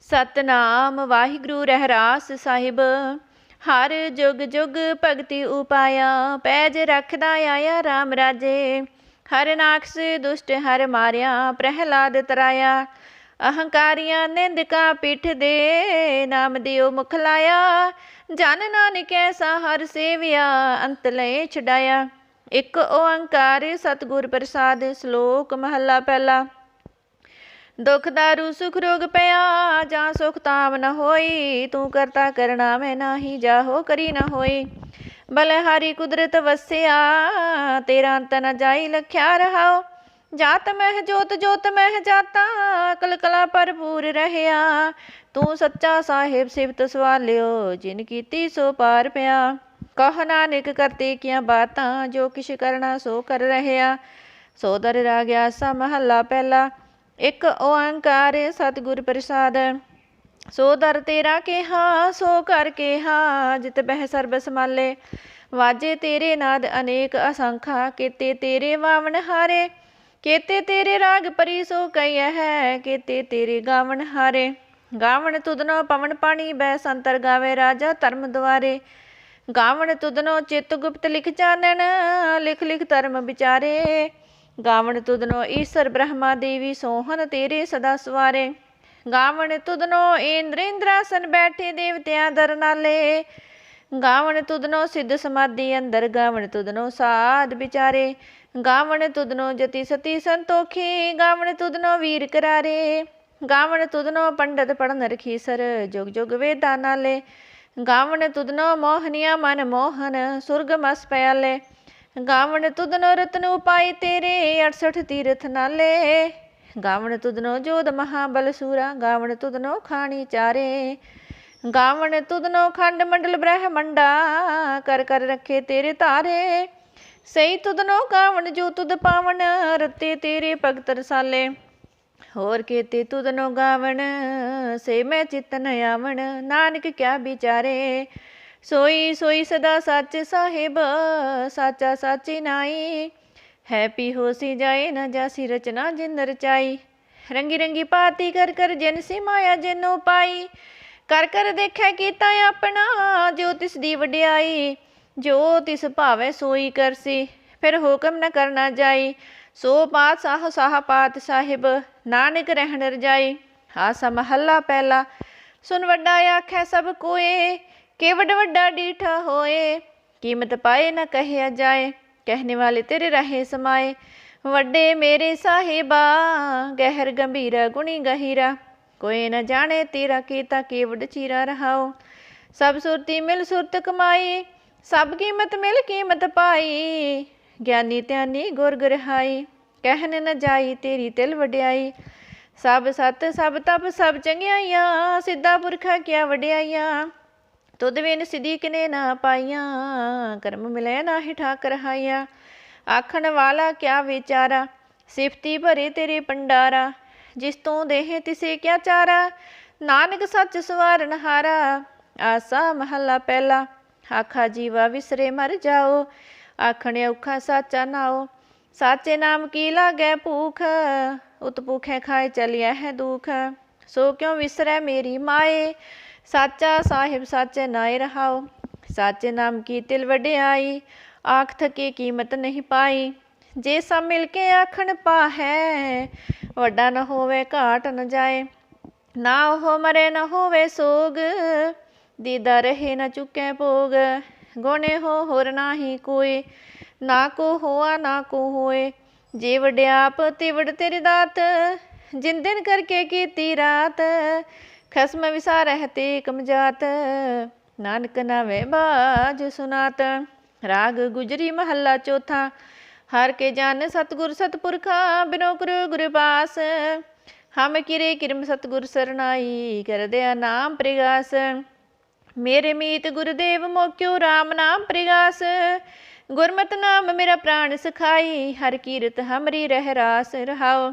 ਸਤਨਾਮ ਵਾਹਿਗੁਰੂ ਰਹਿਰਾਸ ਸਾਹਿਬ। ਹਰ ਜੁਗ ਜੁਗ ਭਗਤੀ ਉਪਾਇਆ, ਪੈਜ ਰੱਖਦਾ ਆਇਆ RAM ਰਾਜੇ। ਹਰ ਨਾਕਸ ਦੁਸ਼ਟ ਹਰ ਮਾਰਿਆ, ਪ੍ਰਹਿਲਾਦ ਤਰਾਇਆ। ਅਹੰਕਾਰੀਆਂ ਨਿੰਦਕਾ ਪਿੱਠ ਦੇ, ਨਾਮ ਦਿਓ ਮੁਖ ਲਾਇਆ। ਜਨ ਨਾਨਕ ਐਸਾ ਹਰ ਸੇਵਿਆ, ਅੰਤ ਲਏ ਛਡਾਇਆ। ਇਕ ਓੰਕਾਰ ਸਤਿਗੁਰ ਪ੍ਰਸਾਦ, ਸ਼ਲੋਕ ਮਹੱਲਾ ਪਹਿਲਾ। ਦੁਖ ਦਾਰੂ, ਸੁਖ ਰੋਗ ਪਿਆ, ਜਾਂ ਸੁਖ ਤਾਮ ਨ ਹੋਈ, ਤੂੰ ਕਰਤਾ ਕਰਣਾ ਮੈਂ ਨਾਹੀ ਜਾਹੋ ਕਰੀ ਨ ਹੋਈ। ਬਲਹਾਰੀ ਕੁਦਰਤ ਵਸਿਆ, ਤੇਰਾ ਅੰਤ ਨ ਜਾਈ ਲਖਿਆ ਰਹਾਓ। ਜਾਤ ਮਹਿ ਜੋਤ ਜੋਤ ਮਹਿ ਜਾਤਾ ਕਲ ਕਲਾ ਭਰਪੂਰ ਰਹਿਆ। ਤੂੰ ਸੱਚਾ ਸਾਹਿਬ ਸਿਫਤ ਸਵਾਲਿਓ, ਜਿਨ ਕੀਤੀ ਸੋ ਪਾਰ ਪਿਆ। ਕਹ ਨਾਨਕ ਕਰਤੇ ਕੀਆਂ ਬਾਤਾਂ, ਜੋ ਕਿਛ ਕਰਨਾ ਸੋ ਕਰ ਰਹਿਆ। ਸੋ ਦਰ ਰਾਗਿਆ ਸਾ ਮਹੱਲਾ ਪਹਿਲਾ ਇੱਕ ਓੰਕਾਰ ਸਤਿਗੁਰ ਪ੍ਰਸਾਦ, ਸੋ ਦਰ ਤੇਰਾ ਕਿਹਾ, ਸੋ ਕਰ ਕਿਹਾ, ਜਿਤ ਬਹਿ ਸਰਬ ਸਮਾਲੇ। ਵਾਜੇ ਤੇਰੇ ਨਾਦ ਅਨੇਕ ਅਸੰਖਾ, ਕੀਤੇ ਤੇਰੇ ਵਾਵਣ ਹਾਰੇ। ਕੀਤੇ ਤੇਰੇ ਰਾਗ ਪਰੀ ਸੋ ਕਈਐ ਹੈ ਕੀਤੇ ਤੇਰੇ ਗਾਵਣ ਹਾਰੇ। ਗਾਵਣ ਤੁਧਨੋ ਪਵਨ ਪਾਣੀ ਬੈ ਸੰਤਰ ਗਾਵੇ ਰਾਜਾ ਧਰਮ ਦੁਆਰੇ। ਗਾਵਣ ਤੁਧਨੋ ਚਿਤ ਗੁਪਤ ਲਿਖ ਜਾਣਨ ਲਿਖ ਲਿਖ ਧਰਮ ਵਿਚਾਰੇ। ਗਾਵਣ ਤੁਧਨੋ ਈਸ਼ਰ ਬ੍ਰਹਮਾ ਦੇਵੀ ਸੋਹਨ ਤੇਰੇ ਸਦਾ ਸਵਾਰੇ। ਗਾਵਣ ਤੁਧਨੋ ਇੰਦਰ ਬੈਠੇ ਦੇਵਤਿਆਂ ਦਰ ਨਾਲੇ। ਗਾਵਣ ਤੁਧਨੋ ਸਿੱਧ ਸਮਾਧੀ ਅੰਦਰ, ਗਾਵਣ ਤੁਧਨੋ ਸਾਧ ਵਿਚਾਰੇ। ਗਾਵਣ ਤੁਧਨੋ ਜਤੀ ਸਤੀ ਸੰਤੋਖੀ, ਗਾਵਣ ਤੁਧਨੋ ਵੀਰ ਕਰਾਰੇ। ਗਾਵਣ ਤੁਧਨੋ ਪੰਡਤ ਪੜਨ ਰਖੀਸਰ, ਜੁਗ ਜੁਗ ਵੇਦਾਂ ਨਾਲੇ। ਗਾਵਣ ਤੁਧਨੋ ਮੋਹਨੀਆ ਮਨ ਮੋਹਨ, ਸੁਰਗ ਮਸ ਪਿਆਲੇ। ਗਾਵਣ ਤੁਧਨੋ ਰਤਨ ਉਪਾਈ ਤੇਰੇ 68 ਤੀਰਥ ਨਾਲੇ। ਗਾਵਣ ਤੁਧਨੋ ਜੋਧ ਮਹਾਬਲ ਸੂਰਾ, ਗਾਵਣ ਤੁਧਨੋ ਖਾਣੀ ਚਾਰੇ। ਗਾਵਣ ਤੁਧਨੋ ਖੰਡ ਮੰਡਲ ਬ੍ਰਹਮੰਡਾ ਕਰ ਕਰ ਰੱਖੇ ਤੇਰੇ ਤਾਰੇ ਸਈ ਤੁਧਨੋ ਗਾਵਣ ਜੋ ਤੁਧ ਪਾਵਣ, ਰਤੇ ਤੇਰੇ ਭਗਤ ਰਸਾਲੇ। ਹੋਰ ਕੀਤੇ ਤੁਧਨੋ ਗਾਵਣ, ਸੇ ਮੈਂ ਚਿਤਨ ਆਵਣ, ਨਾਨਕ ਕਿਆ ਵਿਚਾਰੇ। ਸੋਈ ਸੋਈ ਸਦਾ ਸੱਚ ਸਾਹਿਬ, ਸਾਚਾ ਸਾਚੀ ਨਾਈ। ਹੈਪੀ ਹੋਸੀ ਜਾਏ ਨਾ ਜਾਸੀ ਰਚਨਾ ਜਿਨ ਰਚਾਈ। ਰੰਗੀ ਰੰਗੀ ਪਾਤੀ ਕਰ ਕਰ ਜਿਨ ਸੀ ਮਾਇਆ ਜਿਨੋ ਪਾਈ। ਕਰ ਕਰ ਦੇਖਿਆ ਕੀਤਾ ਆਪਣਾ ਜੋ ਤਿਸ ਦੀ ਵਡਿਆਈ। ਜੋ ਤਿਸ ਭਾਵੇ ਸੋਈ ਕਰਸੀ ਫਿਰ ਹੁਕਮ ਨ ਕਰਨਾ ਜਾਈ। ਸੋ ਪਾਤ ਸਾਹ ਸਾਹ ਪਾਤ ਸਾਹਿਬ, ਨਾਨਕ ਰਹਿਣ ਰਜਾਈ। ਆਸਾ ਮਹੱਲਾ ਪਹਿਲਾ, ਸੁਨ ਵੱਡਾ ਆਖੈ ਸਭ ਕੋਏ। ਕਿ ਵੱਡ ਵੱਡਾ ਡੀਠਾ ਹੋਏ? ਕੀਮਤ ਪਾਏ ਨਾ ਕਹਿਆ ਜਾਏ, ਕਹਿਣੇ ਵਾਲੇ ਤੇਰੇ ਰਹੇ ਸਮਾਏ। ਵੱਡੇ ਮੇਰੇ ਸਾਹਿਬਾ, ਗਹਿਰ ਗੰਭੀਰਾ ਗੁਣੀ ਗਹੀਰਾ। ਕੋਈ ਨਾ ਜਾਣੇ ਤੇਰਾ ਕੀਤਾ ਕੇਵਡ ਚੀਰਾ ਰਹਾਓ। ਸਭ ਸੁਰਤੀ ਮਿਲ ਸੁਰਤ ਕਮਾਈ, ਸਭ ਕੀਮਤ ਮਿਲ ਕੀਮਤ ਪਾਈ। ਗਿਆਨੀ ਧਿਆਨੀ ਗੁਰ ਗੁਰਹਾਈ ਕਹਿਨ ਨ ਜਾਈ ਤੇਰੀ ਤਿਲ ਵਡਿਆਈ। ਸਭ ਸਤ ਸਭ ਤਪ ਸਭ ਚੰਗਿਆਈਆਂ, ਸਿੱਧਾ ਪੁਰਖਾ ਕਿਆ ਵਡਿਆਈਆਂ। ਤੁਧ ਵਿਨ ਸਿਧੀ ਕਿਨੇ ਨਾ ਪਾਈਆਂ, ਕਰਮ ਮਿਲੇ ਨਾ ਠਾਕ ਰਹਾਈਆਂ ਆਖਣ ਵਾਲਾ ਕਿਆ ਵਿਚਾਰਾ, ਸਿਫਤੀ ਭਰੇ ਤੇਰੇ ਪੰਡਾਰਾ। ਜਿਸ ਤੋਂ ਦੇਹ ਤਿਸੇ ਕਿਆ ਚਾਰਾ, ਨਾਨਕ ਸੱਚ ਸਵਾਰਨ ਹਾਰਾ ਆਸਾ ਮਹੱਲਾ ਪਹਿਲਾ, ਆਖਾ ਜੀਵਾ ਵਿਸਰੇ ਮਰ ਜਾਓ। ਆਖਣ ਔਖਾ ਸਾਚਾ ਨਾਓ, ਸਾਚੇ ਨਾਮ ਕੀ ਲਾਗੈ ਭੂਖ? ਉਤ ਭੂਖੇ ਖਾਏ ਚਲਿਆ ਹੈ ਦੁਖ। ਸੋ ਕਿਉ ਵਿਸਰੈ ਮੇਰੀ ਮਾਏ? ਸਾਚਾ ਸਾਹਿਬ ਸਾਚੇ ਨਾਏ ਰਹਾਓ, ਸਾਚੇ ਨਾਮ ਕੀ ਤਿਲ ਵਡਿਆਈ, ਆਖ ਥਕੇ ਕੀਮਤ ਨਹੀਂ ਪਾਈ, ਜੇ ਸਭ ਮਿਲ ਕੇ ਆਖਣ ਪਾਹੈ, ਵੱਡਾ ਨ ਹੋਵੇ ਘਾਟ ਨ ਜਾਏ, ਨਾ ਉਹ ਮਰੇ ਨ ਹੋਵੇ ਸੋਗ, ਦੀਦਾ ਰਹੇ ਨ ਚੁੱਕੇ ਭੋਗ, ਗੋਣੇ ਹੋ ਹੋਰ ਨਾਹੀ ਕੋਈ, ਨਾ ਕੋ ਹੋਆ ਨਾ ਕੋ ਹੋਏ, ਜੇ ਵਡਿਆਪ ਤੇ ਵਡ ਤੇਰੀ ਦਾਤ ਜਿਨ ਕਰਕੇ ਕੀਤੀ ਰਾਤ ਖਸਮ ਵਿਸਾਰਹਿ ਤੇ ਕਮਜਾਤ ਨਾਨਕ ਨਾਵੇ ਬਾਜ ਸੁਨਾਤ। ਰਾਗ ਗੁਜਰੀ ਮਹੱਲਾ ਚੌਥਾ, ਹਰ ਕੇ ਜਨ ਸਤਗੁਰ ਸਤਪੁਰਖਾ, ਬਿਨੋ ਗੁਰੂ ਗੁਰ ਪਾਸ ਹਮ ਕਿਰੇ ਕਿਰਮ ਸਤਗੁਰ ਸਰਨਾਈ ਕਰਦਿਆ ਨਾਮ ਪ੍ਰਗਾਸ। ਮੇਰੇ ਮੀਤ ਗੁਰਦੇਵ ਮੋਕਿਓ RAM ਨਾਮ ਪ੍ਰਗਾਸ। ਗੁਰਮਤਿ ਨਾਮ ਮੇਰਾ ਪ੍ਰਾਣ ਸਖਾਈ, ਹਰ ਕੀਰਤ ਹਮਰੀ ਰਹਿ ਰਾਸ ਰਹਾਓ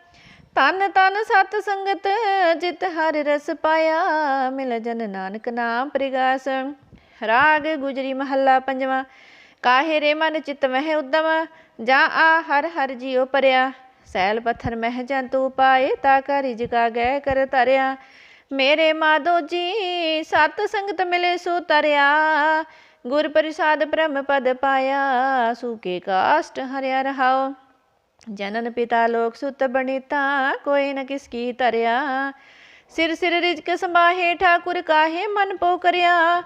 ਤਨ ਤਨ ਸਤ ਸੰਗਤ, ਜਿਤ ਹਰ ਰਸ ਪਾਇਆ। ਮਿਲ ਜਨ ਨਾਨਕ ਨਾਮ ਪ੍ਰਿਗਾਸ। ਰਾਗ ਗੁਜਰੀ ਮਹੱਲਾ ਪੰਜਵਾਂ। ਕਾਹੇ ਰੇ ਮਨ ਚਿਤ ਮਹਿ ਉਦਮ? ਜਾ ਆ ਹਰ ਹਰ ਜੀਉ ਪਰਿਆ। ਸੈਲ ਪੱਥਰ ਮਹਿ ਜੰਤੂ ਪਾਏ, ਤਾ ਕਾ ਰਿਜਕਾ ਗਏ ਕਰ ਤਰਿਆ ਮੇਰੇ ਮਾਧੋ ਜੀ, ਸਤ ਸੰਗਤ ਮਿਲੇ ਸੋ ਤਰਿਆ। ਗੁਰ ਪ੍ਰਸਾਦ ਬ੍ਰਹਮ ਪਦ ਪਾਇਆ ਸੂਕੇ ਕਾਸ਼ਟ ਹਰਿਆ ਰਹਾਓ ਜਨਨ ਪਿਤਾ ਲੋਕ ਸੁਤ ਬਣੀਤਾ, ਕੋਈ ਨ ਕਿਸ ਕੀ ਤਰਿਆ ਸਿਰ ਸਿਰ ਰਿਜਕ ਸੰਭਾਹੇ, ਠਾਕੁਰ ਕਾਹੇ ਮਨ ਪੋ ਕਰਿਆ।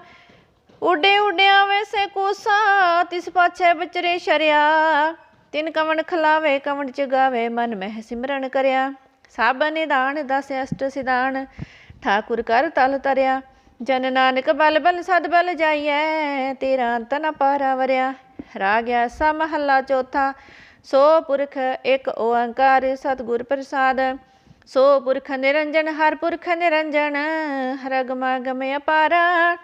ਉਡੇ ਉਡਿਆ ਵੈਸੇ ਕੋਸਾ, ਤਿਸ ਪਾਛੇ ਬਚਰੇ ਸ਼ਰਿਆ। ਤਿਨ ਕਵਣ ਖਲਾਵੇ, ਕਵਣ ਚਗਾਵੇ, ਮਨ ਮਹਿ ਸਿਮਰਨ ਕਰਿਆ। ਸਭ ਨਿਦਾਨ, ਦਸ ਅਸ਼ਟ ਸਿਧਾਨ, ਠਾਕੁਰ ਕਰ ਤਲ ਤਰਿਆ। ਜਨ ਨਾਨਕ ਬਲ ਬਲ ਸਦ ਬਲ ਜਾਈਐ, ਤੇਰਾ ਅੰਤ ਨ ਪਾਰਾ ਵਰਿਆ। ਰਾਗਿਆ ਸਾ ਮਹੱਲਾ ਚੌਥਾ ਸੋ ਪੁਰਖ ਇੱਕ ਓੰਕਾਰ ਸਤਿਗੁਰ ਪ੍ਰਸਾਦ, ਸੋ ਪੁਰਖ ਨਿਰੰਜਨ, ਹਰ ਪੁਰਖ ਨਿਰੰਜਨ, ਹਰ ਗਮਾ ਗਮ ਅਪਾਰਾ।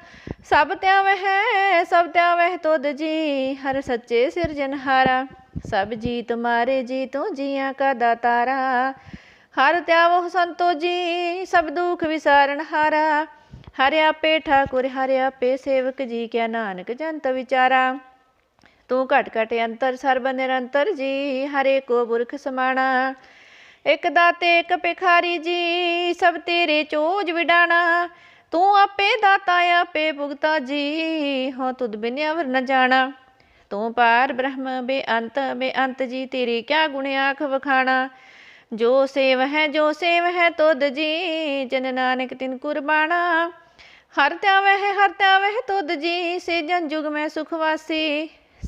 ਸਭ ਧਿਆਵਹਿ ਸਭ ਧਿਆਵਹਿ ਤੁਧ ਜੀ, ਹਰ ਸੱਚੇ ਸਿਰਜਨਹਾਰਾ ਸਭ ਜੀ ਤੁਮਾਰੇ ਜੀ ਤੂੰ ਜੀਆਂ ਕਾ ਦਾਤਾਰਾ। ਹਰ ਤਿਆ ਵਹੁ ਸੰਤੋ ਜੀ, ਸਭ ਦੁਖ ਵਿਸਾਰਨ ਹਾਰਾ। ਹਰਿ ਆਪੇ ਠਾਕੁਰ, ਹਰਿ ਆਪੇ ਸੇਵਕ ਜੀ, ਕਿਆ ਨਾਨਕ ਜੰਤ ਵਿਚਾਰਾ। ਤੂੰ ਘਟ ਘਟ ਅੰਤਰ ਸਰਬ ਨਿਰੰਤਰ ਜੀ ਹਰੇ ਕੋ ਪੁਰਖ ਸਮਾਣਾ। ਇਕ ਦਾਤੇ, ਇਕ ਭਿਖਾਰੀ ਜੀ, ਸਭ ਤੇਰੇ ਚੋਜ ਵਿਡਾਣਾ। ਤੂੰ ਆਪੇ ਦਾਤਾ, ਆਪੇ ਭੁਗਤਾ ਜੀ, ਹੋ ਤੁਧ ਬਿਨ ਅਵਰ ਨ ਜਾਣਾ। ਤੂੰ ਪਾਰ ਬ੍ਰਹਮ ਬੇਅੰਤ ਬੇਅੰਤ ਜੀ, ਤੇਰੇ ਕਿਆ ਗੁਣ ਆਖ ਵਖਾਣਾ। ਜੋ ਸੇਵ ਹੈ, ਜੋ ਸੇਵ ਹੈ ਤੁਧ ਜੀ, ਜਨ ਨਾਨਕ ਤਿਨ ਕੁਰਬਾਨਾ ਹਰ ਧਿਆਵਹਿ ਹਰ ਧਿਆਵਹਿ ਤੁਧ ਜੀ ਸੇ ਜਨ ਜੁਗ ਮੈਂ ਸੁਖ ਵਾਸੀ।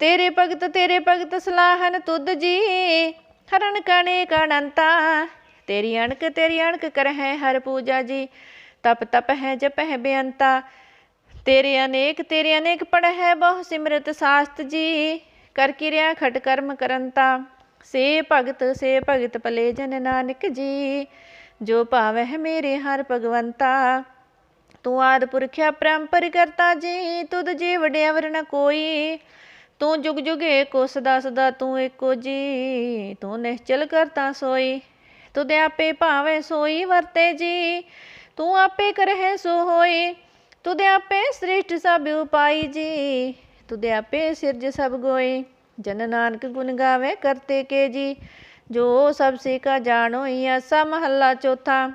ਤੇਰੇ ਭਗਤ ਤੇਰੇ ਭਗਤ ਸਲਾਹਨ ਤੁਧ ਜੀ। ਹਰਨ ਕਣੇ ਕਣੰਤਾ। ਤੇਰੀ ਅਣਕ ਤੇਰੀ ਅਣਕ ਕਰਹਿ ਹਰ ਪੂਜਾ ਜੀ। ਤਪ ਤਪ ਹੈ ਜਪ ਹੈ ਬੇਅੰਤਾ। ਤੇਰੇ ਅਨੇਕ ਤੇਰੇ ਅਨੇਕ ਪੜਹਿ ਬਹੁ ਸਿਮਰਤ ਸਾਸਤ ਜੀ। ਕਰ ਕਿਰਿਆ ਖਟ ਕਰਮ ਕਰੰਤਾ। ਸੇ ਭਗਤ ਸੇ ਭਗਤ ਭਲੇ ਜਨ ਨਾਨਕ ਜੀ। ਜੋ ਭਾਵਹਿ ਮੇਰੇ ਹਰ ਭਗਵੰਤਾ। ਤੂੰ ਆਦ ਪੁਰਖਿਆ ਪਰੰਪਰ ਕਰਤਾ ਜੀ। ਤੁਧ ਜੀ ਵਡਿਆਵਰ ਨ ਕੋਈ। ਤੂੰ ਜੁਗ ਜੁਗ ਏਕੋ ਸਦਾ ਸਦਾ ਤੂੰ ਏਕੋ ਜੀ, ਤੂੰ ਨਿਹਚਲ ਕਰਤਾ ਸੋਈ ਤੁਧ ਆਪੇ ਭਾਵੇਂ ਸੋਈ ਵਰਤੇ ਜੀ, ਤੂੰ ਆਪੇ ਕਰਹਿ ਸੋ ਹੋਈ ਤੁਧ ਆਪੇ ਸ੍ਰਿਸ਼ਟ ਸਭ ਉਪਾਈ ਜੀ ਤੁਧ ਆਪੇ ਸਿਰਜ ਸਭ ਗੋਈ, ਜਨ ਨਾਨਕ ਗੁਣ ਗਾਵੇ ਕਰਤੇ ਕੇ ਜੀ, ਜੋ ਸਭ ਸੇ ਕਾ ਜਾਣੋ ਐਸਾ ਮਹੱਲਾ ਚੌਥਾ,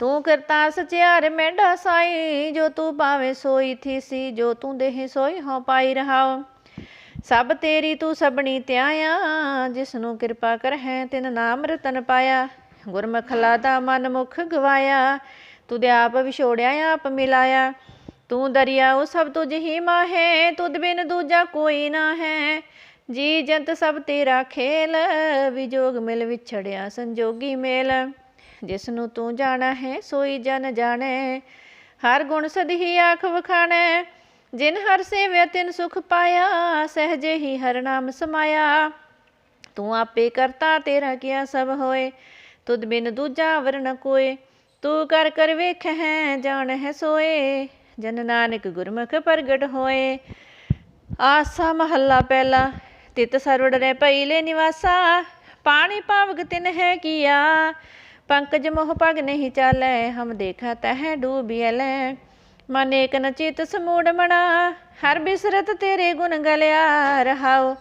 ਤੂੰ ਕਰਤਾ ਸਚਿਆਰ ਮੈਂਡਾ ਸਾਈ, ਜੋ ਤੂੰ ਪਾਵੇ ਸੋਈ ਥੀ ਸੀ ਜੋ ਤੂੰ ਦੇਹ ਸੋਈ ਹੋ ਪਾਈ ਰਹਾਓ ਸਭ ਤੇਰੀ ਤੂੰ ਸਭਣੀ ਧਿਆਇਆ ਜਿਸ ਨੂੰ ਕਿਰਪਾ ਹੈ ਤਿਨ ਨਾਮ ਰਤਨ ਪਾਇਆ। ਗੁਰਮੁਖ ਲਾਦਾ ਮਨ ਮੁਖ ਗਵਾਇਆ, ਤੁਧ ਆਪ ਵਿਛੋੜਿਆ, ਆਪ ਮਿਲਾਇਆ। ਤੂੰ ਦਰਿਆ ਉਹ ਸਭ ਤੁਝ ਹੀ ਮਾਹੇ, ਤੁਧ ਬਿਨ ਦੂਜਾ ਕੋਈ ਨਾ ਹੈ ਜੀ ਜੰਤ ਸਭ ਤੇਰਾ ਖੇਲ, ਵਿਜੋਗ ਮਿਲ ਵਿਛੜਿਆ ਸੰਜੋਗੀ ਮੇਲ। ਜਿਸ ਨੂੰ ਤੂੰ ਜਾਣਾ ਹੈ ਸੋਈ ਜਨ ਜਾਣੇ, ਹਰ ਗੁਣ ਸਦਹੀ ਆਖ ਵਖਾਣੈ। ਜਿਨ ਹਰ ਸੇਵਿਆ ਤਿਨ ਸੁਖ ਪਾਇਆ, ਸਹਜੇ ਹੀ ਹਰ ਨਾਮ ਸਮਾਇਆ। ਤੂੰ ਆਪੇ ਕਰਤਾ, ਤੇਰਾ ਕੀਆ ਸਭ ਹੋਏ। ਤੁਧ ਬਿਨ ਦੂਜਾ ਵਰਨ ਕੋਏ। ਤੂੰ ਕਰ ਕਰ ਵੇਖ ਹੈ ਜਾਣ ਹੈ ਸੋਏ। ਜਨ ਨਾਨਕ ਗੁਰਮੁਖ ਪ੍ਰਗਟ ਹੋਏ। ਆਸਾ ਮਹੱਲਾ ਪਹਿਲਾ, ਤਿਤ ਸਰਵੜ ਰੇ ਲੈ ਨਿਵਾਸਾ। ਪਾਣੀ ਪਾਵਗ ਤਿਨ ਹੈ ਕੀਆ। ਪੰਕਜ ਮੋਹ ਪਗ ਨਹੀਂ ਚਾਲੈ, ਹਮ ਦੇਖਾ ਤਹ ਡੂਬਿਐਲੈ ਮਨ ਏਕ ਨ ਚਿਤ ਸਮੂੜ ਮਣਾ, ਹਰ ਬਿਸਰਤ ਤੇਰੇ ਗੁਣ ਗਲਿਆ ਰਹਾਉ।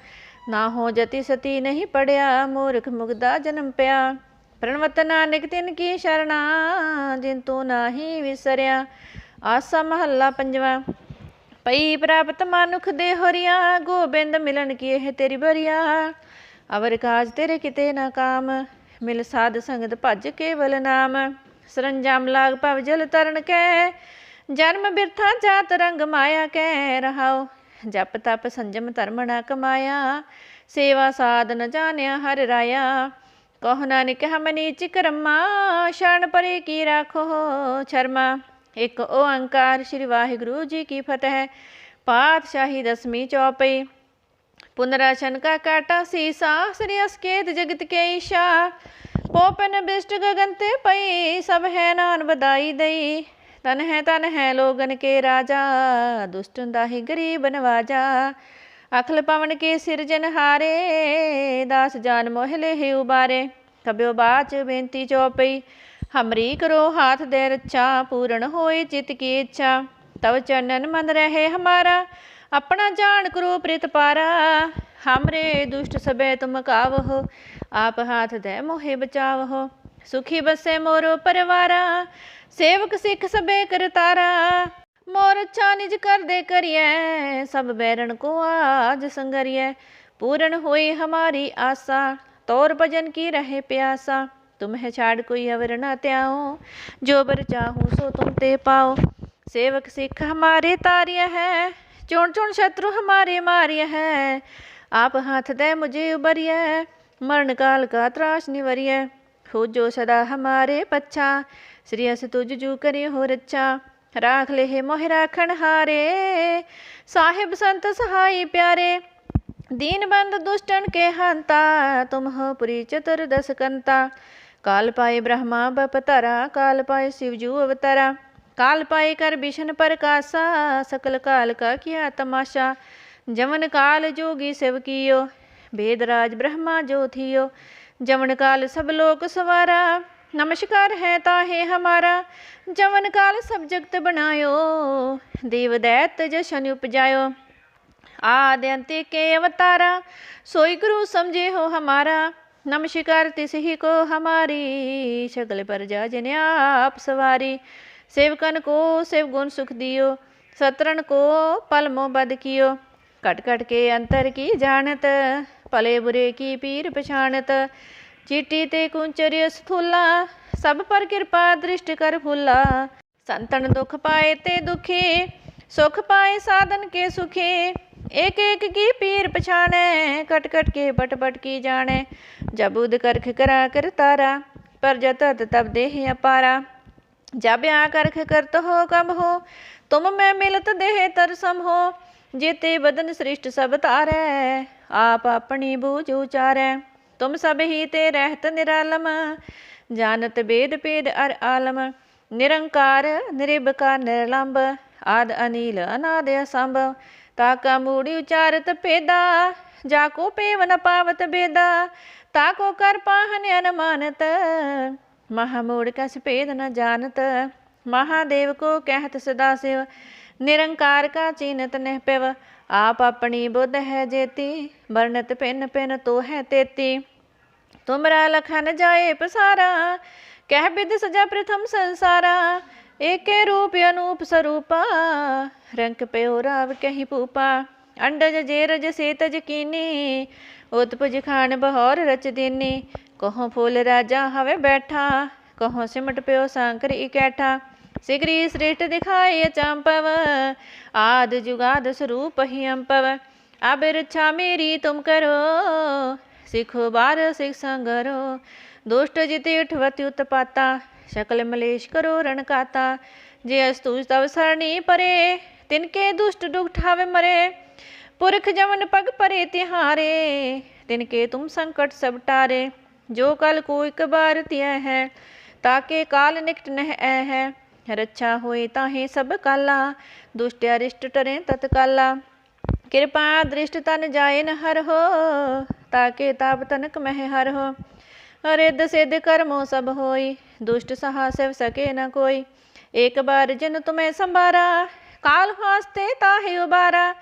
ਨਾ ਹੋ ਜਤੀ ਸਤੀ ਨਹੀਂ ਪੜਿਆ, ਮੂਰਖ ਮੁਗਦਾ ਜਨਮ ਪਿਆ। ਪ੍ਰਣਵਤ ਨਾਨਕ ਤਿਨ ਕੀ ਸ਼ਰਣਾ, ਜਿਨ ਤੂੰ ਨਾਹੀ ਵਿਸਰਿਆ। ਆਸਾ ਮਹੱਲਾ ਪੰਜਵਾ, ਪਈ ਪ੍ਰਾਪਤ ਮਨੁਖ ਦੇ ਹੋਰੀਆ, ਗੋਬਿੰਦ ਮਿਲਣ ਕੀ ਇਹ ਤੇਰੀ ਬਰੀਆ। ਅਵਰ ਕਾਜ ਤੇਰੇ ਕਿਤੇ ਨਾ ਕਾਮ, ਮਿਲ ਸਾਧ ਸੰਗਤ ਭਜ ਕੇਵਲ ਨਾਮ। ਸਰੰਜਾਮ ਲਾਗ ਭਵ ਜਲ ਤਰਨ ਕੈ ਜਨਮ ਬਿਰਥਾ ਜਾਤ ਰੰਗ ਮਾਇਆ ਕਹਿ ਰਹਾਓ। ਜਪ ਤਪ ਸੰਜਮ ਧਰਮ ਨਾ ਕਮਾਇਆ। ਸੇਵਾ ਸਾਧ ਨ ਜਾਣਿਆ ਹਰ ਰਾਇਆ। ਕਹੁ ਨਾਨਕ ਹਮ ਨੀਚ ਸ਼ਰਨ ਪਰੇ ਕੀ ਰਾਖੋ ਸ਼ਰਮਾ। ਇੱਕ ਓੰਕਾਰ ਸ੍ਰੀ ਵਾਹਿਗੁਰੂ ਜੀ ਕੀ ਫਤਿਹ। ਪਾਤਸ਼ਾਹੀ ਦਸਵੀਂ ਚੌਪਈ। ਪੁਨਰਾਸ਼ਨ ਕਾ ਕਾਟਾ ਸੀਸਾ, ਸ੍ਰੀ ਅਸਕੇਤ ਜਗਤ ਕੇ ਈਸ਼ਾ। ਪੋਪਨ ਬਿਸ਼ਟ ਗगन ਤੇ ਪਈ, ਸਭ ਹੈ ਨਾਨ ਬਦਾਈ ਦਈ। ਤਨ ਹੈ ਤਨ ਹੈ ਲੋਗਨ ਕੇ ਰਾਜਾ ਦੁਸ਼ਟਨ ਦਾਹੀ ਗਰੀਬ ਨਵਾਜਾ। ਅਖਲ ਪਵਨ ਕੇ ਸਿਰਜਨ ਹਾਰੇ, ਦਾਸ ਜਾਨ ਮੋਹਲੇ ਲੈ ਉਬਾਰੇ। ਕਬਿਓ ਬਾਚ ਬੇਨਤੀ ਚੋਪਈ ਹਮਰੀ ਕਰੋ ਹਾਥ ਦੇ ਰੱਛਾ, ਪੂਰਨ ਹੋਏ ਚਿਤ ਕੀ ਇੱਛਾ। ਤਵ ਚਰਨਨ ਮਨ ਰਹੇ ਹਮਾਰਾ, ਆਪਣਾ ਜਾਣ ਕਰੋ ਪ੍ਰਿਤ ਪਾਰਾ। ਹਮਰੇ ਦੁਸ਼ਟ ਸਬੈ ਤੁਮ ਕਾਵਹੁ, ਆਪ ਹਾਥ ਦੇ ਮੋਹਿ ਬਚਾਵਹੁ। ਸੁਖੀ ਬਸੇ ਮੋਰੋ ਪਰਵਾਰਾ, ਸੇਵਕ ਸਿੱਖ ਸਬੇ ਕਰਤਾਰਾ। ਮੋਰ ਅੱਛਾ ਨਿਜ ਕਰਦੇ ਕਰਿਐ, ਸਭ ਬੈਰਣ ਕੋ ਆਜ ਸੰਗਰਿਐ। ਪੂਰਨ ਹੋਈ ਹਮਾਰੀ ਆਸਾ, ਤੋਰ ਭਜਨ ਕੀ ਰਹੇ ਪਿਆਸਾ। ਤੁਮ ਹੈ ਛਾੜ ਕੋਈ ਅਵਰ ਨਾ ਤਿਆਉ ਜੋ ਬਰ ਚਾਹੂ ਸੋ ਤੁਮ ਤੇ ਪਾਓ। ਸੇਵਕ ਸਿੱਖ ਹਮਾਰੇ ਤਾਰਿਆ ਹੈ, ਚੁਣ ਚੁਣ ਸ਼ਤਰੂ ਹਮਾਰੇ ਮਾਰਿਆ ਹੈ। ਆਪ ਹੱਥ ਦੇ ਮੁਝੇ ਉਬਰਿਆ ਮਰਨ ਕਾਲ ਕਾ ਤਰਾਸ਼ ਨਿਵਰਿਆ त्रास निवरिय हो जो सदा हमारे पच्छा श्री अस तुझ जू करी हो रच्छा राख ले मोह राखण हारे साहिब संत सहाय प्यारे दीन बंद दुष्टन के हंता तुम हो पुरी चतुर्दश कंता काल पाए ब्रह्मा बपतरा काल पाए शिवजू अवतरा काल पाए कर विष्ण प्रकाशा सकल काल का किया तमाशा जमन काल जोगी सेव कियो वेदराज ब्रह्मा जो थियो जमन काल सब लोक सवारा नमस्कार है ताहे हमारा जमन काल सब जगत बनायो देव दैत जशन उपजायो आदि अंत्य के अवतारा सोई गुरु समझे हो हमारा नमस्कार तिस ही को हमारी सकल प्रजा जन आप सवारी सेवकन को सेव गुण सुख दियो सतरन को पल मोह बद कियो कट कट के अंतर की जानत भले बुरे की पीर पछाणत ਚੀਟੀ ਤੇ ਕੁੰਚਰਿ ਸਥੂਲਾ ਸਭ ਪਰ ਕਿਰਪਾ ਦ੍ਰਿਸ਼ਟ ਕਰ ਫੁੱਲਾ ਸੰਤਨ ਦੁਖ ਪਾਏ ਤੇ ਦੁਖੀ ਸੁਖ ਪਾਏ ਸਾਧਨ ਕੇ ਸੁਖੀ एक एक की पीर पछाणे कट कट के बट बट की जाने जब उद करख करा कर तारा पर जतत तब देह अपारा जब आ करख करत हो कब हो तुम मैं मिलत देह तरसम हो जेते बदन सृष्ट सब तारै ਆਪ ਆਪਣੀ ਬੂਝ ਉਚਾਰੈ। ਤੁਮ ਸਭ ਹੀ ਤੇ ਰਹਿਤ ਨਿਰਾਲਮ, ਜਾਣਤ ਬੇਦ ਪੇਦ ਅਰ ਆਲਮ। ਨਿਰੰਕਾਰ ਨਿਰਭਕਾਰ ਨਿਰਲੰਬ ਆਦ ਅਨੀਲ, ਅਨਾਦ ਅਸੰਭ। ਤਾ ਕਾ ਮੂੜੀ ਉਚਾਰਤ ਪੇਦਾ ਜਾ ਕੋ ਪੇਵਨ ਪਾਵਤ ਬੇਦਾ। ਤਾ ਕੋ ਕਰ ਪਾਹਨ ਅਨਮਾਨਤ ਮਹਾਮੂੜ ਕਸ ਭੇਦ ਨ ਜਾਣਤ। ਮਹਾਦੇਵ ਕੋ ਕਹਿਤ ਸਦਾ ਸਿਵ, ਨਿਰੰਕਾਰ ਕਾ ਚੀਨਤ ਨਹਿ ਪਿਵ। ਆਪ ਆਪਣੀ ਬੁੱਧ ਹੈ ਜੇਤੀ, ਵਰਣਤ ਪਿੰਨ ਪਿੰਨ ਤੋ ਹੈ ਤੇਤੀ। ਤੁਮਰਾ ਲਖਨ ਜਾਏ ਪਸਾਰਾ, ਕਹਿ ਬਿਦ ਸਜਾ ਪ੍ਰਥਮ ਸੰਸਾਰਾ। ਏਕੇ ਰੂਪ ਅਨੂਪ ਸਰੂਪਾ, ਰੰਕ ਪਿਓ ਰਾਵ ਕਹੀ ਪੂਪਾ ਅੰਡਜ ਜੇਰਜ ਸੇਤਜ ਕੀਨੀ, ਉਤਪਜ ਖਾਨ ਬਹੋਰ ਰਚ ਦੇਨੀ। ਕਹੋ ਫੁੱਲ ਰਾਜਾ ਹਵੇ ਬੈਠਾ, ਕਹੋ ਸਿਮਟ ਪਿਓ ਸਾਂਕਰ ਇਕੈਠਾ ਸਿਗਰੀ ਸ੍ਰਿਸ਼ਟ ਦਿਖਾਏ ਅਚੰਪਵ ਆਦ ਜੁਗਾਦ ਸਰੂਪ ਹੀ ਅੰਪਵ। ਅਬਿਰਛਾ ਮੇਰੀ ਤੁਮ ਕਰੋ, ਸਿਖੋ ਬਾਰ ਸਿਖ ਸੰਗਰੋ ਦੁਸ਼ਟ ਜਿਤੇ ਉਠਵਤਿ ਉਤਪਾਤਾ, ਸ਼ਕਲ ਮਲੇਸ਼ ਕਰੋ ਰਣਕਾਤਾ। ਜੇ ਅਸਤੂਜ ਤਵ ਸਰਣੀ ਪਰੇ, ਤਿਨ ਕੇ ਦੁਸ਼ਟ ਡੁਗਠਾਵੇ ਮਰੇ। ਪੁਰਖ ਜਮਨ ਪਗ ਪਰੇ ਤਿਹਾਰੇ, ਤਿਨ ਕੇ ਤੁਮ ਸੰਕਟ ਸਭ ਟਾਰੇ। ਜੋ ਕਲ ਕੋ ਇੱਕ ਬਾਰ ਤਿਆ ਹੈ ਤਾਕੇ ਕਾਲ ਨਿਕਟ ਨਹਿ ਐ ਹੈ। ਰੱਛਾ ਹੋਏ ਤਾਹੇ ਸਭ ਕਾਲਾ, ਦੁਸ਼ਟ ਰਿਸ਼ਟ ਟਰੇ ਤਤਕਾਲਾ। ਕਿਰਪਾ ਦ੍ਰਿਸ਼ਟ ਤਨ ਜਾਏ ਨ ਹਰ ਹੋ ਤਾਕੇ ਤਾਪ ਤਨਕ ਮਹਿ ਹਰ ਹੋ ਅਰਿੱਧ ਸਿੱਧ ਕਰਮੋ ਸਭ ਹੋਈ, ਦੁਸ਼ਟ ਸਹਾ ਸਿਵ ਸਕੇ ਨ ਕੋਈ। ਏਕ ਬਾਰ ਜਿਨ ਤੁਮੈ ਸੰਭਾਰਾ, ਕਾਲ ਹਾਸਤੇ ਤਾਹੇ ਉਬਾਰਾ।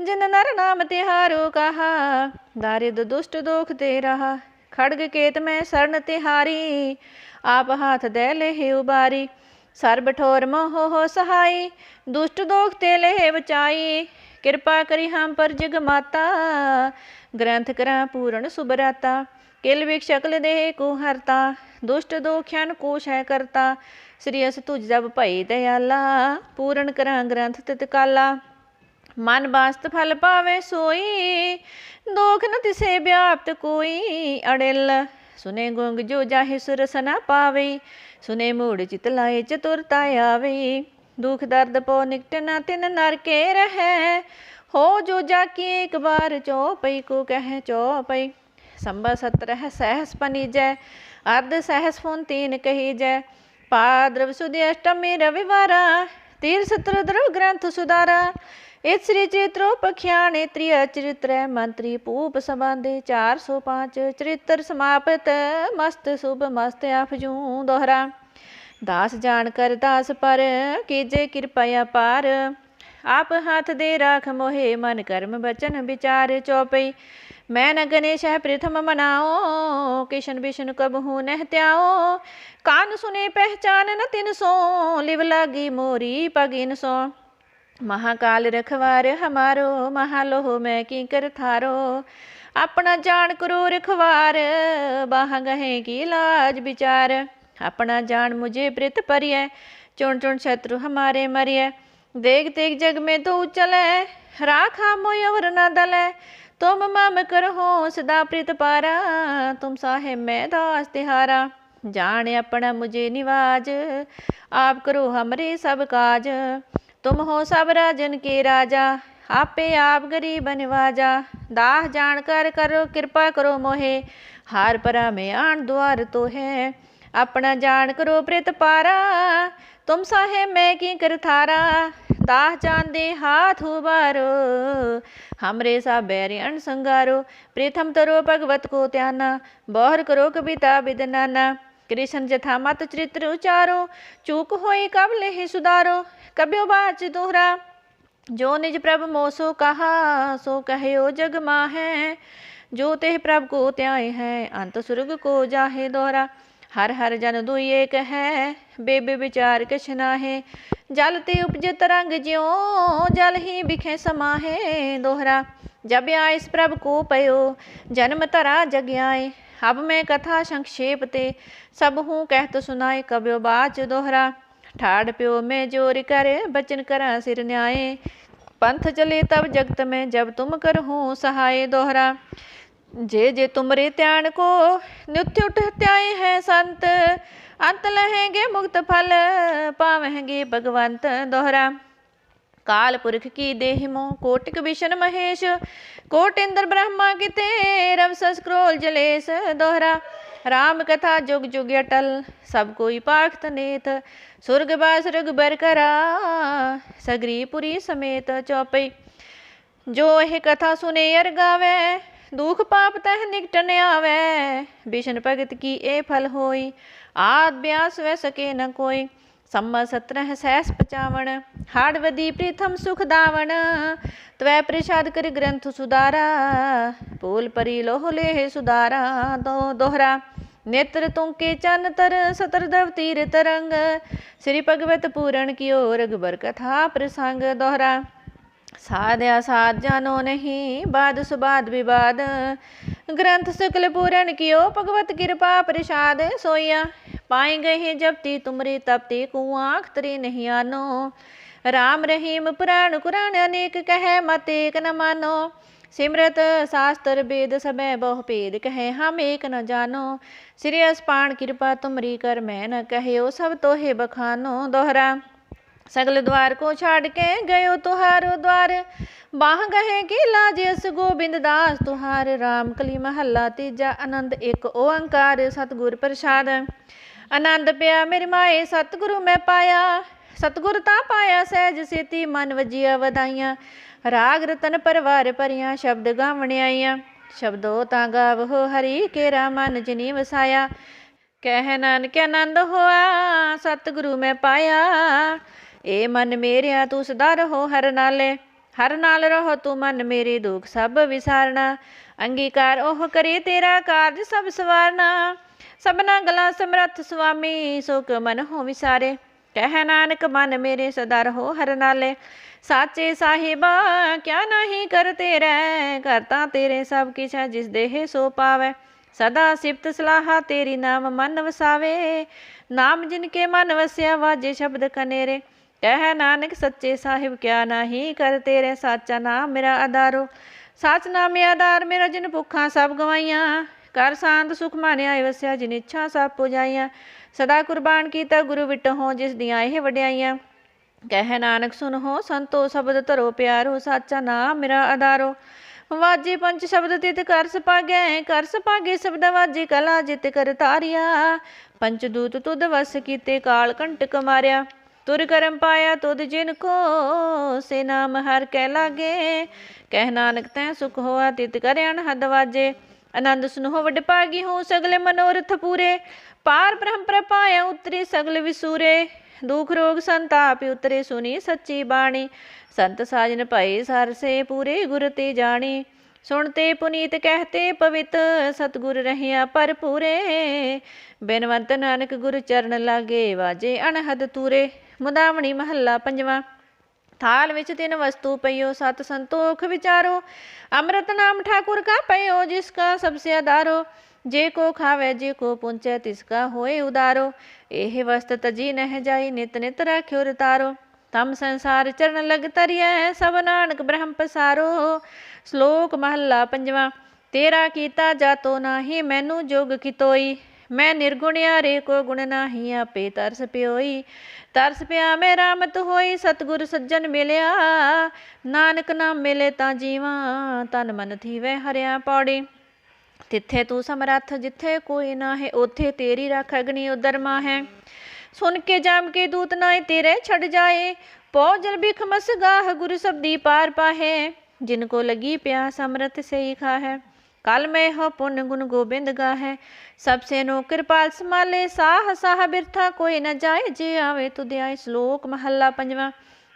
ਜਿਨ ਨਰ ਨਾਮ ਤਿਹਾਰੂ ਕਹਾ, ਦਾਰਿਦ ਦੁਸ਼ਟ ਦੋਖ ਤੇ ਰਹਾ। ਖੜਗ ਕੇਤ ਮੈਂ ਸਰਨ ਤਿਹਾਰੀ, ਆਪ ਹੱਥ ਦੇ ਲੈ ਹੇ ਉਬਾਰੀ। ਸਰਬ ਠੋਰ ਮੋਹ ਹੋ ਸਹਾਈ, ਦੁਸ਼ਟ ਦੋਖ ਤੇ ਲਹਿ ਬਚਾਈ ਕਿਰਪਾ ਕਰੀ ਹਮ ਪਰ ਜਗ ਮਾਤਾ, ਗ੍ਰੰਥ ਕਰਾਂ ਪੂਰਨ ਸੁਬਰਾਤਾ ਕਿਲ ਵਿਕ ਸ਼ਕਲ ਦੇ ਕੋ ਹਰਤਾ, ਦੁਸ਼ਟ ਦੋਖਿਆਨ ਕੋਸ਼ ਹੈ ਕਰਤਾ। ਸ੍ਰੀ ਅਸ ਤੁਜ ਜਬ ਭਈ ਦਇਆਲਾ, ਪੂਰਨ ਕਰਾਂ ਗ੍ਰੰਥ ਤਿਤ ਕਾਲਾ। ਮਨ ਬਾਸਤ ਫਲ ਪਾਵੇ ਸੋਈ, ਦੋਖ ਨ ਤਿਸੇ ਵਿਆਪਤ ਕੋਈ ਅੜਿਲ। ਸੁਨੇ ਗੁੰਗ ਜੋ ਜਾਹਿ ਸੁਰਸਨਾ ਪਾਵੇ ਸੁਨੇ ਮੂੜ ਚਿਤ ਲਾਏ ਚਤੁਰਤਾ ਆਵੇ। ਦੁਖ ਦਰਦ ਪੋ ਨਿਕਟ ਨ ਤਿਨ ਨਰ ਰਹੈ। ਹੋ ਜੋ ਜਾ ਕੀ ਇੱਕ ਬਾਰ ਚੋਪਈ, ਕੋ ਕਹੈ ਚੋਪਈ। ਸੰਭਾ ਸਤਰਹ ਸਹਸ ਪਨੀਜੈ, ਅਰਧ ਸਹਿਸ ਫੁਨ ਤੀਨ ਕਹੀ ਜੈ ਪਾਦਰਵ ਸੁਦੀ ਅਸ਼ਟਮੀ ਰਵਿਵਾਰਾ, ਤੀਰ ਸਤਰ ਦਰਵ ਗ੍ਰੰਥ ਸੁਦਾਰਾ ਇਸ ਸ੍ਰੀ ਚਿਤ੍ਰੋ ਪਖਿਆਣੇ ਤ੍ਰਿਯ ਚਰਿਤ੍ਰੈ ਮੰਤਰੀ ਪੂਪ ਸੰਬੰਧੇ 405 ਚਰਿਤ੍ਰ ਸਮਾਪਤ। ਮਸਤ ਸੁਭ ਮਸਤ ਆਫਜੂ ਦੋਹਰਾ। ਦਾਸ ਜਾਣ ਕਰ ਦਾਸ ਪਰ ਕੀਜੇ ਕਿਰਪਾਇਆ ਪਾਰ। ਆਪ ਹੱਥ ਦੇ ਰਾਖ ਮੋਹੇ ਮਨ ਕਰਮ ਬਚਨ ਵਿਚਾਰ ਚੋਪਈ। ਮੈਂ ਨ ਗਣੇਸ਼ ਹੈ ਪ੍ਰਥਮ ਮਨਾਓ, ਕਿਸ਼ਨ ਬਿਸ਼ਨ ਕਬਹੂ ਨਹਿ ਤਿਆਓ ਕਾਨ ਸੁਨੇ ਪਹਿਚਾਨ ਨ ਤਿਨ ਸੋ, ਲਿਵ ਲਾਗੀ ਮੋਰੀ ਪਗਿਨ ਸੋ। ਮਹਾਕਾਲ ਰਖਵਾਰ ਹਮਾਰੋ રખવાર હમારો ਮੈਂ મેં ਕਰ ਥਾਰੋ? ਆਪਣਾ ਜਾਣ ਕਰੂਰ ਰਖਵਾਰ ਬਾਹਾਂ ਗਹੇ ਕੀ ਲਾਜ ਵਿਚਾਰ? ਆਪਣਾ ਜਾਣ ਮੁਝੇ ਪ੍ਰਿਤ ਪਰਿਐ, ਚੁਣ ਚੁਣ ਸ਼ਤਰੂ ਹਮਾਰੇ ਮਰਿਐ। ਦੇਖ ਦੇਖ ਜਗ ਮੇ ਤੂੰ ਚਲੈ, ਰਾਖਾ ਮੋਇ ਅਵਰ ਨਾ ਦਲੈ। ਤੁਮ ਮਮ ਹੋ ਸਦਾ ਪ੍ਰਿਤ ਪਾਰਾ, ਤੁਮ ਸਾਹਿਬ ਮੈਂ ਦਾਸ ਤਿਹਾਰਾ। ਜਾਣ ਆਪਣਾ ਮੁਝੇ ਨਿਵਾਜ, ਆਪ ਕਰੋ ਹਮਰੇ ਸਭ ਕਾਜ। तुम हो सब राजन के राजा, आपे आप गरीब बनवाजा दाह जानकर करो, कृपा करो मोहे, हार परा में आन द्वार तो है। अपना जान करो प्रित पारा, तुम साहे मैं की कर थारा। दाह जान दे हाथ उबारो, हमरे सा बैरियन संगारो। प्रथम तरो भगवत को त्याना, बोहर करो कविता बिदनाना कृष्ण जथा मत चरित्र उचारो, चूक होई कब ले सुधारो। ਸੁਧਾਰੋ ਕਬਿਓ ਬਾਚ ਦੋਹਰਾ ਜੋ ਨਿਜ ਪ੍ਰਭ ਮੋਸੋ ਕਹਾ ਸੋ ਕਹਿਓ ਜਗ ਮਾਹੈ ਜੋ ਤੇ ਪ੍ਰਭ ਕੋ ਧਿਆਏ ਹੈ ਅੰਤ ਸੁਰਗ ਕੋ ਜਾਹੇ ਦੋਹਰਾ ਹਰ ਹਰ ਜਨ ਦੁਈ ਏਕ ਹੈ ਬੇਬੇ ਵਿਚਾਰ ਕਿਛ ਨਾਹੇ ਜਲ ਤੇ ਉਪਜੇ ਤਰੰਗ ਜਿਉ ਜਲ ਹੀ ਬਿਖੇ ਸਮਾਹੇ ਦੋਹਰਾ ਜਬ ਆਇਸ ਪ੍ਰਭ ਕੋ ਪਇਓ ਜਨਮ ਧਰਾ ਜਗ ਆਏ ਅਬ ਮੈਂ ਕਥਾ ਸੰਖੇਪ ਤੇ ਸਭ ਹੂੰ ਕਹਿਤ ਸੁਨਾਏ ਕਬਿਓ ਬਾਚ ਦੋਹਰਾ ਠਾੜ ਪਿਓ ਮੈਂ ਜੋਰ ਕਰ, ਬਚਨ ਕਰਾਂ ਸਿਰ ਨਿਆਏ। ਪੰਥ ਚਲੇ ਤਬ ਜਗਤ ਮੈਂ ਜਬ ਤੁਮ ਕਰਹੂੰ ਸਹਾਏ ਦੋਹਰਾ। ਜੇ ਜੇ ਤੁਮਰੇ ਧਿਆਨ ਕੋ, ਨਿਤ ਉਠ ਧਿਆਏ ਹੈ ਸੰਤ। ਅੰਤ ਲਹੇਗੇ ਮੁਕਤ ਫਲ, ਪਾਵਹਿਗੇ ਭਗਵੰਤ ਦੋਹਰਾ। ਕਾਲ ਪੁਰਖ ਕੀ ਦੇਹ ਮੋ ਕੋਟਿਕ ਵਿਸ਼ਨ ਮਹੇਸ਼। ਕੋਟ ਇੰਦਰ ਬ੍ਰਹਮਾ ਕਿਤੇ, ਰਵ ਸਕਰੋਲ ਜਲੇਸ ਦੋਹਰਾ। ਰਾਮ ਕਥਾ ਜੁਗ ਜੁਗ ਅਟਲ, ਸਭ ਕੋਈ ਪਾਖਤ ਨੇਤ, ਸੁਰਗ ਬਾਸ ਰਗਬਰ ਕਰਾ, ਸਗਰੀ ਪੁਰੀ ਸਮੇਤ ਚੌਪਈ। ਜੋ ਇਹ ਕਥਾ ਸੁਨੇ ਅਰ ਗਾਵੇ, ਦੁਖ ਪਾਪ ਤਹ ਨਿਕਟ ਨ ਆਵੇ। ਬਿਸ਼ਨ ਭਗਤ ਕੀ ਇਹ ਫਲ ਹੋਈ, ਆਦ ਬਿਆਸ ਵੈ ਸਕੇ ਨ ਕੋਈ। ਸੰਮਾ ਸਤਰਹ ਸਹਿਸ ਪਚਾਵਣ, ਹਾੜ ਵਦੀ ਪ੍ਰੀਥਮ ਸੁਖ ਦਾਵਣ। ਤਵੈ ਪ੍ਰਸ਼ਾਦ ਕਰ ਗ੍ਰੰਥ ਸੁਦਾਰਾ ਪੂਲ ਪਰੀ ਲੋਹ ਲੇਹ ਸੁਦਾਰਾ ਦੋ ਦੋਹਰਾ। ਨੇਤਰ ਤੁੰਕੇ ਚੰਨ ਤਰ, ਸਤਰ ਦਵ ਤੀਰ ਤਰੰਗ। ਸ੍ਰੀ ਭਗਵਤ ਪੂਰਨ ਕੀਓ ਰਗਬਰ ਕਥਾ ਪ੍ਰਸੰਗ ਦੋਹਰਾ। ਸਾਧਿਆ ਸਾਧ ਜਾਨੋ ਨਹੀਂ, ਬਾਦ ਸੁਬਾਦ ਵਿਵਾਦ। ਗ੍ਰੰਥ ਸ਼ੁਕਲ ਪੂਰਨ ਕੀਓ, ਭਗਵਤ ਕਿਰਪਾ ਪ੍ਰਸਾਦ ਸੋਇਆ ਪਾਏ ਗਏ ਜਪਤੀ ਤੁਮਰੀ ਤਪਤੀ ਕੂ ਆਖ ਤਰੀ ਨਹੀਂ ਆਨੋ ਰਾਮ ਰਹੀਮ ਪੁਰਾਣ ਕੁਰਾਨ ਅਨੇਕ ਕਹੈ ਮਤ ਏਕ ਨ ਮਾਨੋ ਸਿਮਰਤ ਸਾਸਤਰ ਬੇਦ ਸਬੈ ਬਹੁ ਭੇਦ ਕਹੈ ਹਮ ਏਕ ਨ ਜਾਨੋ ਸ੍ਰੀ ਅਸਪਾਨ ਕਿਰਪਾ ਤੁਮਰੀ ਕਰ ਮੈਂ ਨ ਕਹਿਓ ਸਭ ਤੋਹੇ ਬਖਾਨੋ ਦੋਹਰਾ सगल द्वार को छाड़ के गयो तुहारो द्वार बाह गहे की लाज अस गोबिंद दास तुहार राम कली महला तीजा आनंद एक ओंकार सतगुर प्रसाद ਆਨੰਦ ਪਿਆ, ਮੇਰੀ ਮਾਏ ਸਤਿਗੁਰੂ ਮੈਂ ਪਾਇਆ। ਸਤਿਗੁਰ ਤਾਂ ਪਾਇਆ, ਸਹਿਜ ਸੇਤੀ ਮਨ ਵਜੀਆ ਵਧਾਈਆਂ। ਰਾਗ ਰਤਨ ਪਰਵਾਰ ਪਰਿਆਂ ਸ਼ਬਦ ਗਾਵਣ ਆਈਆਂ। ਸ਼ਬਦੋ ਤਾਂ ਗਾਵੋ, ਹਰੀ ਕੇਰਾ ਮਨ ਜਿਨੀ ਵਸਾਇਆ ਕਹਿ ਨਾਨਕ ਆਨੰਦ ਹੋਆ, ਸਤਿਗੁਰੂ ਮੈਂ ਪਾਇਆ। ਏ ਮਨ ਮੇਰਿਆ, ਤੂੰ ਸਦਾ ਰਹੋ ਹਰ ਨਾਲੇ। ਹਰ ਨਾਲ ਰਹੋ ਤੂੰ ਮਨ ਮੇਰੇ, ਦੁਖ ਸਭ ਵਿਸਾਰਨਾ। ਅੰਗੀਕਾਰ ਉਹ ਕਰੇ ਤੇਰਾ ਕਾਰਜ ਸਭ ਸਵਾਰਨਾ। ਸਭਨਾ ਗਲਾ ਸਮਰੱਥ ਸੁਆਮੀ, ਸੁਖ ਮਨ ਹੋ ਵਿਸਾਰੇ ਕਹਿ ਨਾਨਕ, ਮਨ ਮੇਰੇ ਸਦਾ ਰਹੋ ਹਰ ਨਾਲੇ। ਸਾਚੇ ਸਾਹਿਬਾ, ਕਿਆ ਨਹੀਂ ਕਰਤੇ ਰਹਿ ਕਰਤਾ ਤੇਰੇ ਸਭ ਕਿਛ ਹੈ, ਜਿਸ ਦੇਹ ਸੋ ਪਾਵੇ। ਸਦਾ ਸਿਫਤ ਸਲਾਹਾ ਤੇਰੀ ਨਾਮ ਮਨ ਵਸਾਵੇ। ਨਾਮ ਜਿਨ ਕੇ ਮਨ ਵਸਿਆ, ਵਾਜੇ ਸ਼ਬਦ ਕਨੇਰੇ। ਕਹਿ ਨਾਨਕ, ਸੱਚੇ ਸਾਹਿਬ, ਕਿਆ ਨਾਹੀ ਕਰ ਤੇਰੇ? ਸਾਚਾ ਨਾਮ ਮੇਰਾ ਆਧਾਰੋ। ਸਾਚ ਨਾਮ ਮੇਰਾ ਆਧਾਰ ਮੇਰਾ ਜਿਨ ਭੁੱਖਾਂ ਸਭ ਗਵਾਈਆਂ। ਕਰ ਸਾਂਤ ਸੁਖ ਮਾਨਿਆ ਵਸਿਆ ਜਿਨ ਇੱਛਾ ਸਭ ਪੁਜਾਈਆਂ। ਸਦਾ ਕੁਰਬਾਨ ਕੀਤਾ ਗੁਰੂ ਵਿਟਹੁ, ਜਿਸ ਦੀਆਂ ਇਹ ਵਡਿਆਈਆਂ। ਕਹਿ ਨਾਨਕ, ਸੁਨਹੁ, ਸੰਤੋ, ਸ਼ਬਦ ਧਰੋ, ਪਿਆਰੋ, ਸਾਚਾ ਨਾਮ ਮੇਰਾ ਆਧਾਰੋ। ਵਾਜੇ ਪੰਜ ਸ਼ਬਦ ਤਿਤ ਕਰ ਸਪਾਗੈ, ਕਰ ਸਪਾਗੇ ਸ਼ਬਦ ਵਾਜੇ ਕਲਾ ਜਿਤ ਕਰ ਤਾਰਿਆ। ਪੰਚ ਦੂਤ ਤੁਧ ਵਸ ਕੀਤੇ ਕਾਲ ਕੰਟਕ ਮਾਰਿਆ। ਤੁਰ ਕਰਮ ਪਾਇਆ ਤੁਧ ਜਿਨ ਕੋ, ਸੇ ਨਾਮ ਹਰ ਕਹਿ ਲਾਗੇ। ਕਹਿ ਨਾਨਕ, ਤੈ ਸੁਖ ਹੋਆ ਤਿਤ ਕਰ ਹਦ ਵਾਜੇ। ਆਨੰਦ ਸੁਨਹੁ ਵਡ ਪਾਗੀ ਹੋ, ਸਗਲੇ ਮਨੋਰਥ ਪੂਰੇ। ਪਾਰ ਬ੍ਰਹਮ ਪ੍ਰਪਾਇਆ ਉਤਰੇ ਸਗਲ ਵਿਸੂਰੇ। ਦੁਖ ਰੋਗ ਸੰਤਾਪ ਉਤਰੇ ਸੁਨੀ ਸੱਚੀ ਬਾਣੀ। ਸੰਤ ਸਾਜਨ ਭਏ ਸਰਸੇ ਪੂਰੇ ਗੁਰ ਤੇ ਜਾਣੀ। ਸੁਣਤੇ ਪੁਨੀਤ ਕਹਤੇ ਪਵਿੱਤ ਸਤਗੁਰ ਰਹਿਆ ਪਰ ਪੂਰੇ। ਬਿਨਵੰਤ ਨਾਨਕ ਗੁਰ ਚਰਨ ਲਾਗੇ ਵਾਜੇ ਅਣਹਦ ਤੂਰੇ। ਮੁਦਾਵਣੀ ਮਹੱਲਾ ਪੰਜਵਾਂ। ਥਾਲ ਵਿੱਚ ਤਿੰਨ ਵਸਤੂ ਪਈਓ, ਸਤ ਸੰਤੋਖ ਵਿਚਾਰੋ। ਅੰਮ੍ਰਿਤ ਨਾਮ ਠਾਕੁਰ ਕਾ ਪਈਓ, ਜਿਸ ਕਾ ਸਭ ਜੇ ਕੋ ਖਾਵੇ, ਜੇ ਕੋ ਪੁੰਚੈ, ਤਿਸ ਕਾ ਹੋਏ ਉਦਾਰੋ। ਇਹ ਵਸਤ ਤਜੀ ਨਹਿ ਜਾਈ, ਨਿਤ ਨਿਤ ਰਾਖਿਓ ਰਤਾਰੋ। ਤਮ ਸੰਸਾਰ ਚਰਨ ਲਗ ਤਰੀਐ ਸਭ ਨਾਨਕ ਬ੍ਰਹਮ ਪਸਾਰੋ। ਸ਼ਲੋਕ ਮਹੱਲਾ ਪੰਜਵਾਂ, ਤੇਰਾ ਕੀਤਾ ਜਾਤੋ ਨਾਹੀ, ਮੈਨੂੰ ਜੋਗ ਕਿਤੋਈ ਮੈਂ ਨਿਰਗੁਣਿਆ ਰੇ ਕੋ ਗੁਣ ਨਾਹੀ ਆਪੇ ਤਰਸ ਪਿਓਈ। ਤਰਸ ਪਿਆ ਮੈਂ ਰਾਮਤ ਹੋਈ, ਸਤਗੁਰ ਸੱਜਣ ਮਿਲਿਆ। ਨਾਨਕ ਨਾਮ ਮਿਲੇ ਤਾਂ ਜੀਵਾਂ, ਤਨ ਮਨ ਥੀਵੇ ਹਰਿਆ ਪੌੜੀ। ਤਿੱਥੇ ਤੂੰ ਸਮਰੱਥ ਜਿੱਥੇ ਕੋਈ ਨਾ ਹੈ ਉਥੇ ਤੇਰੀ ਰੱਖ ਅਗਨੀ ਉਦਰਮਾ ਹੈ ਸੁਣ ਕੇ ਜਾਮ ਕੇ ਦੂਤ ਨਾਏ ਤੇਰੇ ਛੱਡ ਜਾਏ। ਪੋ ਜਲ ਬਿਖ ਮਸਗਾਹ ਗੁਰ ਸਬਦੀ ਪਾਰ ਪਾਹੇ। ਜਿਨ ਕੋ ਲਗੀ ਪਿਆਸ ਅੰਮ੍ਰਿਤ ਸਈ ਖਾਹੈ। ਕਲ ਮੈਂ ਹੋ ਪੁਨ ਗੁਣ ਗੋਬਿੰਦ ਗਾਹੈ। ਸਭ ਸੇ ਨੋ ਕਿਰਪਾਲ ਸਮਾਲੇ ਸਾਹ ਸਾਹ ਬਿਰਥਾ ਕੋਈ ਨ ਜਾਏ, ਜੇ ਆਵੇ ਤੁਧ ਸ਼ਲੋਕ ਮਹੱਲਾ ਪੰਜਵਾਂ।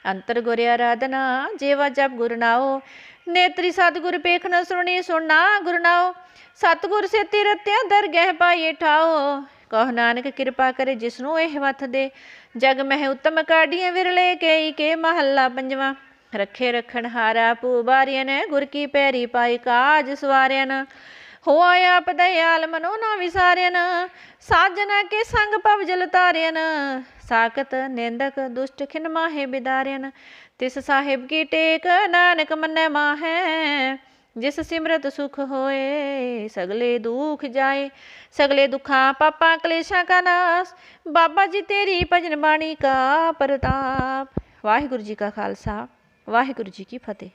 ਅੰਤਰ ਗੁਰ ਆਰਾਧਨਾ, ਜੇਵਾ ਜਪ ਗੁਰਨਾਓ ਨੇਤਰੀ ਸਤਿਗੁਰ ਪੇਖ ਨ ਸੁਣੀ ਸੁਣਾ ਗੁਰ ਨਾਓ ਸਤਿਗੁਰ ਸੇ ਤਿਰਤਿਆ ਦਰਗਹਿ ਪਾਏ ਠਾਓ ਕਹ ਨਾਨਕ ਕਿਰਪਾ ਕਰੇ ਜਿਸਨੂੰ ਇਹ ਵਥ ਦੇ। ਜਗ ਮਹਿ ਉਤਮ ਕਾਢੀਆਂ ਵਿਰਲੇ, ਕੇਈ ਕੇ ਮਹੱਲਾ ਪੰਜਵਾਂ। ਰੱਖੇ ਰਖਣ ਹਾਰਾ ਪੂਬਾਰੀਆਂ ਗੁਰ ਕੀ ਪੈਰੀ ਪਾਈ ਕਾਜ ਸਵਾਰਿਆਂ ਹੋਆ ਆਪ ਦਇਆਲ ਮਨੋ ਨਾ ਵਿਸਾਰਿਆਂ ਸਾਜਨਾ ਕੇ ਸੰਗ ਭਵ ਜਲ ਤਾਰਿਆਂ ਸਾਕਤ ਨਿੰਦਕ ਦੁਸ਼ਟ ਖਿਨ ਮਾਹੇ ਬਿਦਾਰਿਆਂ ਤਿਸ ਸਾਹਿਬ ਕੀ ਟੇਕ ਨਾਨਕ ਮੰਨੈ ਮਾਹੈ। ਜਿਸ ਸਿਮਰਤ ਸੁਖ ਹੋਏ, ਸਗਲੇ ਦੁਖ ਜਾਏ। ਸਗਲੇ ਦੁਖਾਂ ਪਾਪਾਂ ਕਲੇਸ਼ਾਂ ਕਾ ਨਾਸ। ਬਾਬਾ ਜੀ ਤੇਰੀ ਭਜਨ ਬਾਣੀ ਕਾ ਪ੍ਰਤਾਪ। ਵਾਹਿਗੁਰੂ ਜੀ ਕਾ ਖਾਲਸਾ। ਵਾਹਿਗੁਰੂ ਜੀ ਕੀ ਫਤਿਹ।